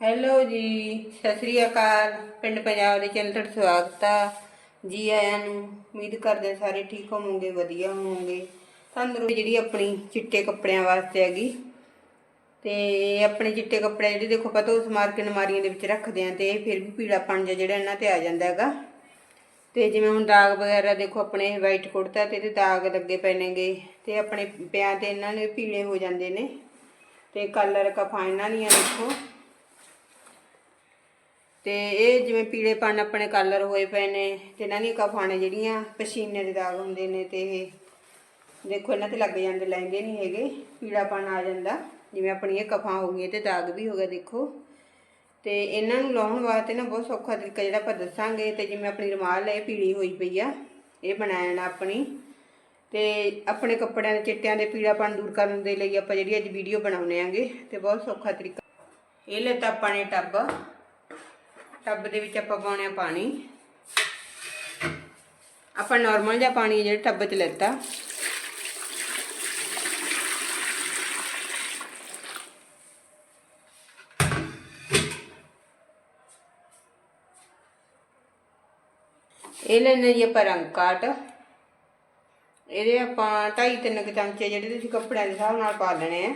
Hello ਜੀ, ਸਤਿ ਸ੍ਰੀ ਅਕਾਲ। ਪਿੰਡ ਪੰਜਾਬ ਦੇ ਚੈਨਲ ਤੇ ਸਵਾਗਤ ਆ। ਜੀ ਆਇਆਂ ਨੂੰ, ਉਮੀਦ ਕਰਦੇ ਸਾਰੇ ਠੀਕ ਹੋਵੋਗੇ, ਵਧੀਆ ਹੋਵੋਗੇ। ਤੰਦਰੁਸਤ ਜਿਹੜੀ ਆਪਣੀ ਚਿੱਟੇ ਕੱਪੜਿਆਂ ਵਾਸਤੇ ਹੈਗੀ, ਤੇ ਆਪਣੇ ਚਿੱਟੇ ਕੱਪੜੇ ਜਿਹੜੇ ਦੇਖੋ ਪਤਾ ਉਸ ਮਾਰ ਕੇ ਨਮਾਰੀਆਂ ਦੇ ਵਿੱਚ ਰੱਖਦੇ ਆ ਤੇ ਫਿਰ ਵੀ ਪੀਲਾਪਣ ਜਿਹਾ ਜਿਹੜਾ ਇਹਨਾਂ ਤੇ ਆ ਜਾਂਦਾ ਹੈਗਾ। ਤੇ ਜਿਵੇਂ ਹੁਣ ਦਾਗ ਵਗੈਰਾ ਦੇਖੋ ਆਪਣੇ ਵਾਈਟ ਕੁੜਤਾ ਤੇ ਇਹਦੇ ਦਾਗ ਲੱਗੇ ਪਏ ਨੇਗੇ ਤੇ ਆਪਣੇ ਪਿਆਂ ਤੇ ਇਹਨਾਂ ਨੇ ਪੀਲੇ ਹੋ ਜਾਂਦੇ ਨੇ। ਤੇ ਕਲਰ ਕਫਾ ਇਹਨਾਂ ਦੀਆਂ ਦੇਖੋ। ਤੇ ਇਹ ਜਿਵੇਂ ਪੀਲੇਪਨ ਆਪਣੇ ਕਲਰ ਹੋਏ ਪਏ ਨੇ ਤੇ ਇਹਨਾਂ ਦੀਆਂ ਕਫਾਂ ਜਿਹੜੀਆਂ ਪਸੀਨੇ ਦੇ ਦਾਗ ਹੁੰਦੇ ਨੇ ਤੇ ਇਹ ਦੇਖੋ ਇਹਨਾਂ ਤੇ ਲੱਗ ਜਾਂਦੇ ਲੈਂਦੇ ਨਹੀਂ ਹੈਗੇ ਪੀਲਾਪਣ ਆ ਜਾਂਦਾ। ਜਿਵੇਂ ਆਪਣੀ ਇਹ ਕਫਾਂ ਹੋ ਗਈਆਂ ਤੇ ਦਾਗ ਵੀ ਹੋ ਗਿਆ, ਦੇਖੋ। ਤੇ ਇਹਨਾਂ ਨੂੰ ਲਾਉਣ ਵਾਸਤੇ ਨਾ ਬਹੁਤ ਸੌਖਾ ਤਰੀਕਾ ਜਿਹੜਾ ਆਪਾਂ ਦੱਸਾਂਗੇ ਤੇ ਜਿਵੇਂ ਆਪਣੀ ਰੁਮਾਲ ਇਹ ਪੀਲੀ ਹੋਈ ਪਈ ਆ, ਇਹ ਬਣਾਉਣਾ ਆਪਣੀ। ਤੇ ਆਪਣੇ ਕੱਪੜਿਆਂ ਦੇ ਚਿੱਟਿਆਂ ਦੇ ਪੀਲਾਪਣ ਦੂਰ ਕਰਨ ਦੇ ਲਈ ਆਪਾਂ ਜਿਹੜੀ ਅੱਜ ਵੀਡੀਓ ਬਣਾਉਣੇ ਆਂਗੇ ਤੇ ਬਹੁਤ ਸੌਖਾ ਤਰੀਕਾ। ਇਹ ਲੈਤਾ ਆਪਾਂ ਨੇ ਟੱਬ। ਟੱਬ ਦੇ ਵਿੱਚ ਆਪਾਂ ਪਾਉਣੇ ਆ ਪਾਣੀ। ਆਪਾਂ ਨਾਰਮਲ ਜਿਹਾ ਪਾਣੀ ਜਿਹੜਾ ਟੱਬ 'ਚ ਲੈਤਾ। ਇਹ ਲੈਣੇ ਜੀ ਆਪਾਂ ਰੰਗ ਕਾਟ। ਇਹਦੇ ਆਪਾਂ 2.5 3 ਕੁ ਚਮਚੇ ਜਿਹੜੇ ਤੁਸੀਂ ਕੱਪੜਿਆਂ ਦੇ ਹਿਸਾਬ ਨਾਲ ਪਾ ਲੈਣੇ ਆ।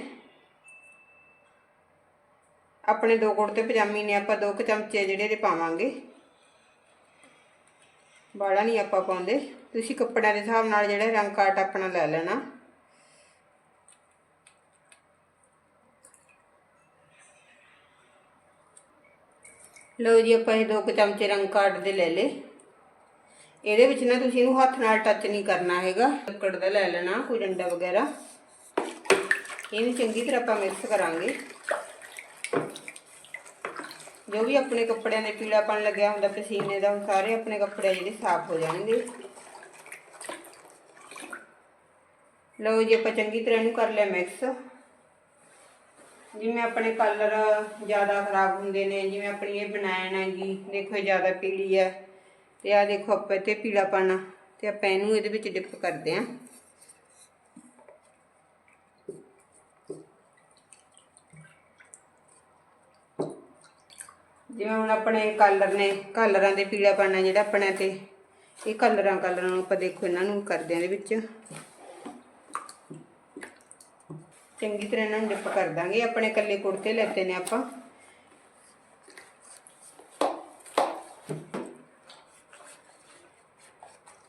ਆਪਣੇ ਦੋ ਕੁੜਤੇ ਪਜਾਮੀ ਨੇ ਆਪਾਂ ਦੋ ਕੁ ਚਮਚੇ ਜਿਹੜੇ ਇਹਦੇ ਪਾਵਾਂਗੇ। ਬਾੜਾ ਨਹੀਂ ਆਪਾਂ ਪਾਉਂਦੇ। ਤੁਸੀਂ ਕੱਪੜਿਆਂ ਦੇ ਹਿਸਾਬ ਨਾਲ ਜਿਹੜਾ ਰੰਗ ਕਾਟ ਆਪਣਾ ਲੈ ਲੈਣਾ। ਲਓ ਜੀ, ਆਪਾਂ ਇਹ ਦੋ ਕੁ ਚਮਚੇ ਰੰਗ ਕਾਟ ਦੇ ਲੈ ਲੇ ਇਹਦੇ ਵਿੱਚ ਨਾ ਤੁਸੀਂ ਇਹਨੂੰ ਹੱਥ ਨਾਲ ਟੱਚ ਨਹੀਂ ਕਰਨਾ ਹੈਗਾ। ਲੱਕੜ ਦਾ ਲੈ ਲੈਣਾ, ਕੋਈ ਡੰਡਾ ਵਗੈਰਾ। ਇਹਨੂੰ ਚੰਗੀ ਤਰ੍ਹਾਂ ਆਪਾਂ ਮਿਕਸ ਕਰਾਂਗੇ। ਜੋ ਵੀ ਆਪਣੇ ਕੱਪੜਿਆਂ ਦੇ ਪੀਲਾਪਣ ਲੱਗਿਆ ਹੁੰਦਾ, ਪਸੀਨੇ ਦਾ, ਉਹ ਸਾਰੇ ਆਪਣੇ ਕੱਪੜੇ ਜਿਹੜੇ ਸਾਫ਼ ਹੋ ਜਾਣਗੇ। ਲਓ ਜੀ, ਆਪਾਂ ਚੰਗੀ ਤਰ੍ਹਾਂ ਇਹਨੂੰ ਕਰ ਲਿਆ ਮਿਕਸ ਜਿਵੇਂ ਆਪਣੇ ਕਲਰ ਜ਼ਿਆਦਾ ਖਰਾਬ ਹੁੰਦੇ ਨੇ, ਜਿਵੇਂ ਆਪਣੀ ਇਹ ਬਣਾਇਣ ਹੈਗੀ, ਦੇਖੋ ਇਹ ਜ਼ਿਆਦਾ ਪੀਲੀ ਹੈ। ਤੇ ਆ ਦੇਖੋ ਆਪਾਂ ਇੱਥੇ ਪੀਲਾਪਣ ਤੇ ਆਪਾਂ ਇਹਨੂੰ ਇਹਦੇ ਵਿੱਚ ਡਿਪ ਕਰਦੇ ਆਂ ਜਿਵੇਂ ਹੁਣ ਆਪਣੇ ਕਲਰ ਨੇ ਕਲਰਾਂ ਦੇ ਪੀਲਾਪਣ ਹੈ ਜਿਹੜਾ ਆਪਣੇ ਤੇ, ਇਹ ਕਲਰਾਂ ਕਲਰਾਂ ਨੂੰ ਆਪਾਂ ਦੇਖੋ ਇਹਨਾਂ ਨੂੰ ਕਰਦੇ ਆਂ ਇਹਦੇ ਵਿੱਚ। ਚੰਗੀ ਤਰ੍ਹਾਂ ਇਹਨਾਂ ਨੂੰ ਡਿਪ ਕਰ ਦਾਂਗੇ ਆਪਣੇ ਕੱਲੇ ਕੁੜਤੇ ਲੈਤੇ ਨੇ ਆਪਾਂ।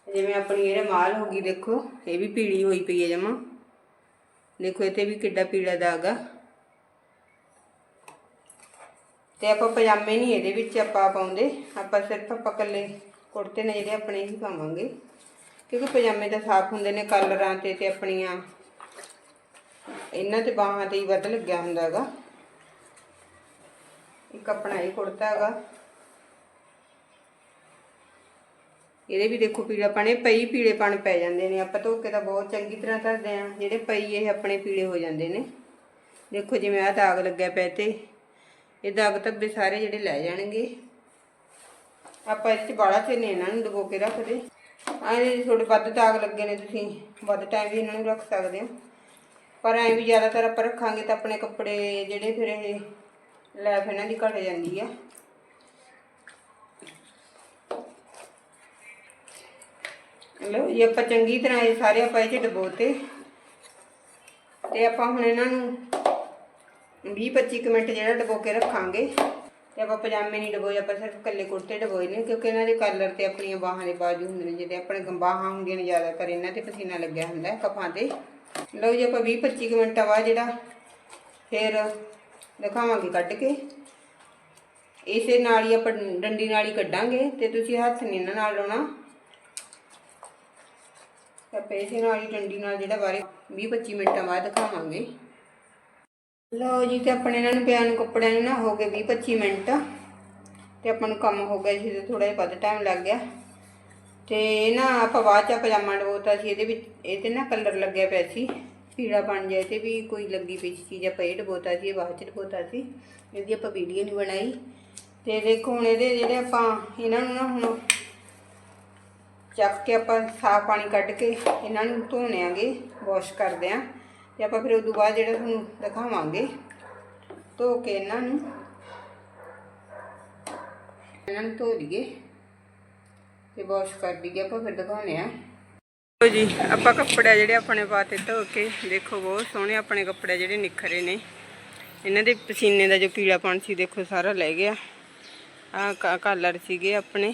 ਜਿਵੇਂ ਆਪਣੀ ਇਹ ਰਮਾਲ ਹੋ ਗਈ, ਦੇਖੋ, ਇਹ ਵੀ ਪੀਲੀ ਹੋਈ ਪਈ ਹੈ ਜਮਾ। ਦੇਖੋ ਇਹ ਤੇ ਵੀ ਕਿੱਡਾ ਪੀਲਾ ਦਾਗ ਆ। ਤੇ ਆਪਾਂ ਪਜਾਮੇ ਨਹੀਂ ਇਹਦੇ ਵਿੱਚ ਆਪਾਂ ਪਾਉਂਦੇ। ਆਪਾਂ ਸਿਰਫ ਆਪਾਂ ਕੱਲੇ ਕੁੜਤੇ ਨੇ ਜਿਹੜੇ ਆਪਣੇ ਹੀ ਪਾਵਾਂਗੇ। ਕਿਉਂਕਿ ਪਜਾਮੇ ਤਾਂ ਸਾਫ਼ ਹੁੰਦੇ ਨੇ ਕਲਰਾਂ ਤੇ ਤੇ ਆਪਣੀਆਂ। ਇਹਨਾਂ ਤੇ ਬਾਹਾਂ ਤੇ ਹੀ ਵੱਧ ਲੱਗਿਆ ਹੁੰਦਾ ਹੈਗਾ। ਇੱਕ ਆਪਣਾ ਇਹ ਕੁੜਤਾ ਹੈਗਾ। ਇਹਦੇ ਵੀ ਦੇਖੋ ਪੀਲਾਪਣ ਇਹ ਪਈ ਪੀਲੇਪਣ ਪੈ ਜਾਂਦੇ ਨੇ। ਆਪਾਂ ਧੋ ਕੇ ਤਾਂ ਬਹੁਤ ਚੰਗੀ ਤਰ੍ਹਾਂ ਧਰਦੇ ਆ ਜਿਹੜੇ ਪਈ ਇਹ ਆਪਣੇ ਪੀਲੇ ਹੋ ਜਾਂਦੇ ਨੇ। ਦੇਖੋ ਜਿਵੇਂ ਆਹ ਦਾਗ ਲੱਗਿਆ ਪਿਆ ਤੇ ਇਹ ਦਾਗ ਧੱਬੇ ਸਾਰੇ ਜਿਹੜੇ ਲੈ ਜਾਣਗੇ। ਆਪਾਂ ਇਸ 'ਚ ਬਾੜਾ ਚ ਨੇ ਇਹਨਾਂ ਨੂੰ ਡਬੋ ਕੇ ਰੱਖਦੇ ਐਂ ਥੋੜੇ ਵੱਧ ਦਾਗ ਲੱਗੇ ਨੇ, ਤੁਸੀਂ ਵੱਧ ਟਾਈਮ ਵੀ ਇਹਨਾਂ ਨੂੰ ਰੱਖ ਸਕਦੇ ਹੋ। ਪਰ ਐਂ ਵੀ ਜ਼ਿਆਦਾਤਰ ਆਪਾਂ ਰੱਖਾਂਗੇ ਤਾਂ ਆਪਣੇ ਕੱਪੜੇ ਜਿਹੜੇ ਫਿਰ ਇਹ ਲੈਫ ਇਹਨਾਂ ਦੀ ਘਟ ਜਾਂਦੀ ਆ। ਲਓ ਇਹ ਆਪਾਂ ਚੰਗੀ ਤਰ੍ਹਾਂ ਇਹ ਸਾਰੇ ਆਪਾਂ ਇਹ ਚ ਡਬੋਤੇ ਤੇ ਆਪਾਂ ਹੁਣ ਇਹਨਾਂ ਨੂੰ 20-25 ਮਿੰਟ ਜਿਹੜਾ ਡਬੋ ਕੇ ਰੱਖਾਂਗੇ ਤੇ ਆਪਾਂ ਪਜਾਮੇ ਨਹੀਂ ਡਬੋਏ, ਆਪਾਂ ਸਿਰਫ ਕੱਲੇ ਕੁੜਤੇ ਡਬੋਏ ਨੇ, ਕਿਉਂਕਿ ਇਹਨਾਂ ਦੇ ਕਲਰ ਤੇ ਆਪਣੀਆਂ ਬਾਹਾਂ ਦੇ ਬਾਜੂ ਹੁੰਦੇ ਨੇ, ਜਿਹੜੇ ਆਪਣੇ ਬਾਹਾਂ ਹੁੰਦੀਆਂ ਨੇ ਜ਼ਿਆਦਾਤਰ, ਇਹਨਾਂ ਤੇ ਪਸੀਨਾ ਲੱਗਿਆ ਹੁੰਦਾ ਹੈ ਕਫਾਂ ਤੇ। ਲਓ ਜੀ, ਆਪਾਂ 20-25 ਮਿੰਟਾਂ ਬਾਅਦ ਜਿਹੜਾ ਫਿਰ ਦਿਖਾਵਾਂਗੇ ਕੱਢ ਕੇ। ਇਸੇ ਨਾਲ ਹੀ ਆਪਾਂ ਡੰਡੀ ਨਾਲ ਹੀ ਕੱਢਾਂਗੇ ਤੇ ਤੁਸੀਂ ਹੱਥ ਨਹੀਂ ਇਹਨਾਂ ਨਾਲ ਲਾਉਣਾ। ਤਾਂ ਪੈਸੇ ਨਾਲ ਹੀ ਡੰਡੀ ਨਾਲ ਜਿਹੜਾ ਬਾਰੇ 20-25 ਮਿੰਟਾਂ ਬਾਅਦ ਦਿਖਾਵਾਂਗੇ। ਲਓ ਜੀ ਤੇ ਆਪਣੇ ਇਹਨਾਂ ਨੂੰ ਪਿਆ ਨੂੰ ਕੱਪੜਿਆਂ ਨੂੰ ਨਾ ਹੋ ਗਏ 20-25 ਮਿੰਟ ਤੇ ਆਪਾਂ ਨੂੰ ਕੰਮ ਹੋ ਗਿਆ ਸੀ ਤੇ ਥੋੜਾ ਜਿਹਾ ਵੱਧ ਟਾਈਮ ਲੱਗ ਗਿਆ। ਤੇ ਨਾ ਆਪਾਂ ਬਾਅਦ ਚ ਪਜਾਮਾ ਡਬੋਤਾ ਸੀ, ਇਹਦੇ ਵਿੱਚ ਇਹ ਤੇ ਨਾ ਕਲਰ ਲੱਗਿਆ ਪਿਆ ਸੀ ਪੀੜਾ ਬਣ ਜਾਏ ਤੇ ਵੀ ਕੋਈ ਲੱਗੀ ਪਈ ਸੀ ਚੀਜ਼, ਆਪਾਂ ਇਹ ਡਬੋਤਾ ਸੀ, ਇਹ ਬਾਅਦ ਚ ਡਬੋਤਾ ਸੀ, ਇਹਦੀ ਆਪਾਂ ਵੀਡੀਓ ਨਹੀਂ ਬਣਾਈ। ਤੇ ਦੇਖੋ ਹੁਣ ਇਹਦੇ ਜਿਹੜੇ ਆਪਾਂ ਇਹਨਾਂ ਨੂੰ ਨਾ ਹੁਣ ਚੱਕ ਕੇ ਆਪਾਂ ਸਾਫ਼ ਪਾਣੀ ਕੱਢ ਕੇ ਇਹਨਾਂ ਨੂੰ ਧੋਣੇ ਆਂਗੇ ਵਾਸ਼ ਕਰਦੇ ਆਂ। ਤੇ ਆਪਾਂ ਫਿਰ ਉਸ ਤੋਂ ਬਾਅਦ ਜਿਹੜਾ ਤੁਹਾਨੂੰ ਦਿਖਾਵਾਂਗੇ, ਧੋ ਕੇ ਇਹਨਾਂ ਨੂੰ। ਇਹਨਾਂ ਨੂੰ ਧੋ ਲਈਏ ਤੇ ਵਾਸ਼ ਕਰ ਦਈਏ ਆਪਾਂ ਫਿਰ ਦਿਖਾਉਂਦੇ ਆ ਲਓ ਜੀ, ਆਪਾਂ ਕੱਪੜੇ ਜਿਹੜੇ ਆਪਣੇ ਪਾਤੇ ਧੋ ਕੇ, ਦੇਖੋ ਬਹੁਤ ਸੋਹਣੇ ਆਪਣੇ ਕੱਪੜੇ ਜਿਹੜੇ ਨਿਖਰੇ ਨੇ। ਇਹਨਾਂ ਦੇ ਪਸੀਨੇ ਦਾ ਜੋ ਪੀਲਾਪਣ ਸੀ, ਦੇਖੋ ਸਾਰਾ ਲੈ ਗਿਆ। ਆ ਕਲਰ ਸੀਗੇ ਆਪਣੇ,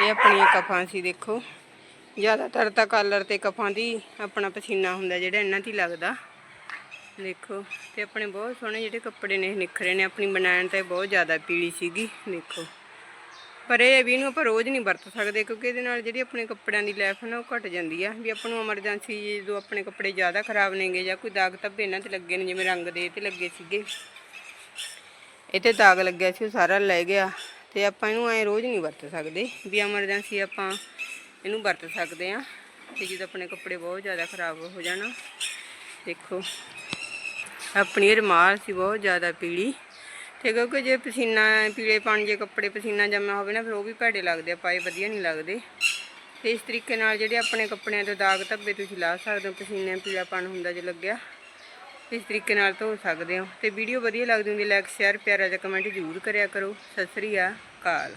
ਇਹ ਆਪਣੀਆਂ ਕਫਾਂ ਸੀ, ਦੇਖੋ। ਜ਼ਿਆਦਾਤਰ ਤਾਂ ਕਾਲਰ ਤੇ ਕਫਾਂ ਦੀ ਆਪਣਾ ਪਸੀਨਾ ਹੁੰਦਾ ਜਿਹੜਾ ਇਹਨਾਂ ਤੇ ਹੀ ਲੱਗਦਾ। ਦੇਖੋ, ਤੇ ਆਪਣੇ ਬਹੁਤ ਸੋਹਣੇ ਜਿਹੜੇ ਕੱਪੜੇ ਨੇ, ਨਿਖਰੇ ਨੇ, ਆਪਣੀ ਬਣਾਉਣ ਤੇ ਬਹੁਤ ਜ਼ਿਆਦਾ ਪੀਲੀ ਸੀਗੀ, ਦੇਖੋ। ਪਰ ਇਹ ਵੀ ਇਹਨੂੰ ਆਪਾਂ ਰੋਜ਼ ਨਹੀਂ ਵਰਤ ਸਕਦੇ, ਕਿਉਂਕਿ ਇਹਦੇ ਨਾਲ ਜਿਹੜੀ ਆਪਣੇ ਕੱਪੜਿਆਂ ਦੀ ਲਾਈਫ ਨਾ, ਉਹ ਘਟ ਜਾਂਦੀ ਆ। ਵੀ ਆਪਾਂ ਨੂੰ ਐਮਰਜੈਂਸੀ ਜਦੋਂ ਆਪਣੇ ਕੱਪੜੇ ਜ਼ਿਆਦਾ ਖਰਾਬ ਨੇਗੇ ਜਾਂ ਕੋਈ ਦਾਗ ਧੱਬੇ ਇਹਨਾਂ ਤੇ ਲੱਗੇ ਨੇ, ਜਿਵੇਂ ਰੰਗ ਦੇ ਤੇ ਲੱਗੇ ਸੀਗੇ। ਇਹ ਤੇ ਦਾਗ ਲੱਗਿਆ ਸੀ, ਉਹ ਸਾਰਾ ਲੈ ਗਿਆ। ਤੇ ਆਪਾਂ ਇਹਨੂੰ ਐ ਰੋਜ਼ ਨਹੀਂ ਵਰਤ ਸਕਦੇ। ਵੀ ਐਮਰਜੈਂਸੀ ਆਪਾਂ ਇਹਨੂੰ ਵਰਤ ਸਕਦੇ ਆ ਤੇ ਜਦੋਂ ਆਪਣੇ ਕੱਪੜੇ ਬਹੁਤ ਜ਼ਿਆਦਾ ਖਰਾਬ ਹੋ ਜਾਣਾ। ਦੇਖੋ, ਆਪਣੀ ਇਹ ਰੁਮਾਲ ਸੀ, ਬਹੁਤ ਜ਼ਿਆਦਾ ਪੀਲੀ। ਤੇ ਕਿਉਂਕਿ ਜੇ ਪਸੀਨਾ ਪੀਲੇ ਪਾਣੀ ਜੇ ਕੱਪੜੇ ਪਸੀਨਾ ਜਮਾ ਹੋਵੇ ਨਾ, ਫਿਰ ਉਹ ਵੀ ਭੈੜੇ ਲੱਗਦੇ ਆ, ਪਾਏ ਵਧੀਆ ਨਹੀਂ ਲੱਗਦੇ। ਤੇ ਇਸ ਤਰੀਕੇ ਨਾਲ ਜਿਹੜੇ ਆਪਣੇ ਕੱਪੜਿਆਂ ਤੇ ਦਾਗ ਧੱਬੇ ਤੁਸੀਂ ਲਾ ਸਕਦੇ ਹੋ, ਪਸੀਨੇ, ਪੀਲਾਪਣ ਹੁੰਦਾ ਜੇ ਲੱਗਿਆ। ਇਸ ਤਰੀਕੇ ਨਾਲ ਧੋ ਸਕਦੇ ਹੋ। ਤੇ ਵੀਡੀਓ ਵਧੀਆ ਲੱਗਦੀ ਹੁੰਦੀ ਲਾਈਕ ਸ਼ੇਅਰ ਪਿਆਰਾ ਜਿਹਾ ਕਮੈਂਟ ਜ਼ਰੂਰ ਕਰਿਆ ਕਰੋ। ਸਤਿ ਸ੍ਰੀ ਅਕਾਲ।